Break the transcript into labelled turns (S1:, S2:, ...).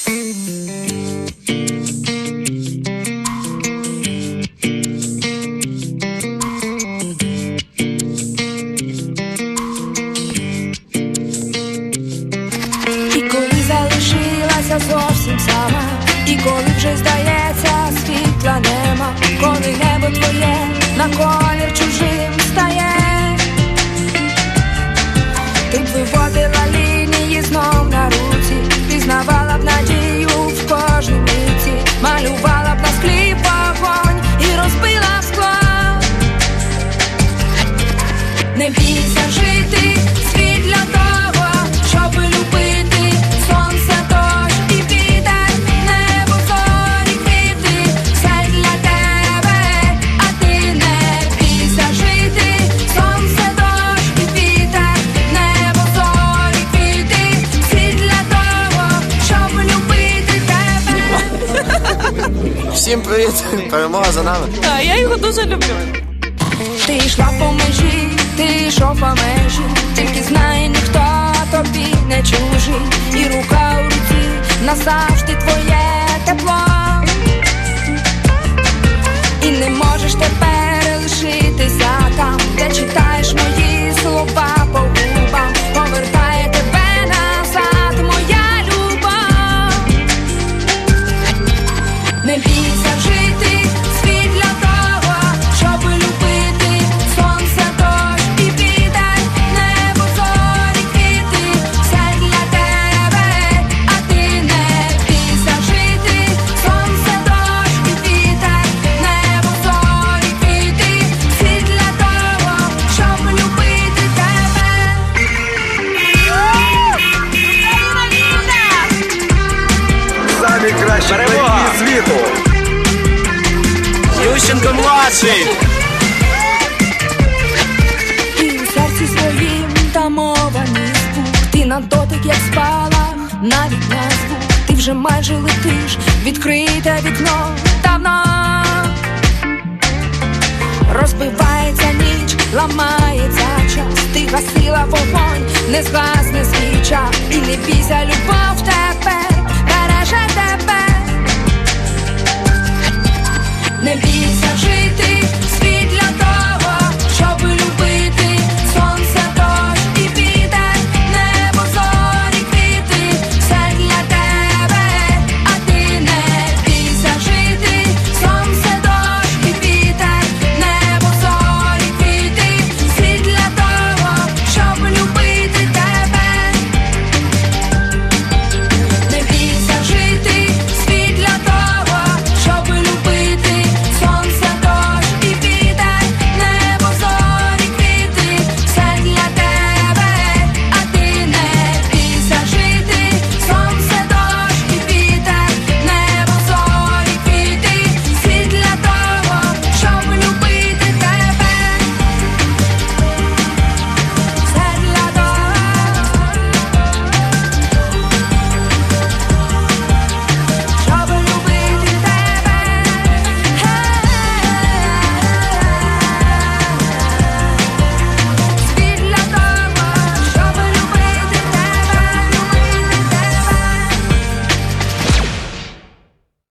S1: І коли залишилася зовсім сама, і коли вже здається, світла нема, коли небо твоє на колір Не бійся жити, світ для того, щоб любити сонце, дощ і вітер, небо, зорі, квіти, все для тебе, а ти не бійся жити, сонце, дощ і вітер, небо, зорі, квіти, для того, щоб любити тебе.
S2: Всім привіт! Перемога за нами.
S3: А я його дуже люблю.
S1: Ти йшла по межі, ти йшов по межі, тільки знай, ніхто тобі не чужий, і рука у руці назавжди твоє тепло. І не можеш тепер лишитися там, де читаєш мої слова по губам, повертає тебе назад, моя любов.
S4: Самі кращі світу.
S2: Ющенко младший!
S1: І у серці своїм тамований звук Ти на дотик, як спала, навіть на звук. Ти вже майже летиш, відкрите вікно давно Розбивається ніч, ламається час. Ти гасила вогонь, не згасне свіча І не бійся, любов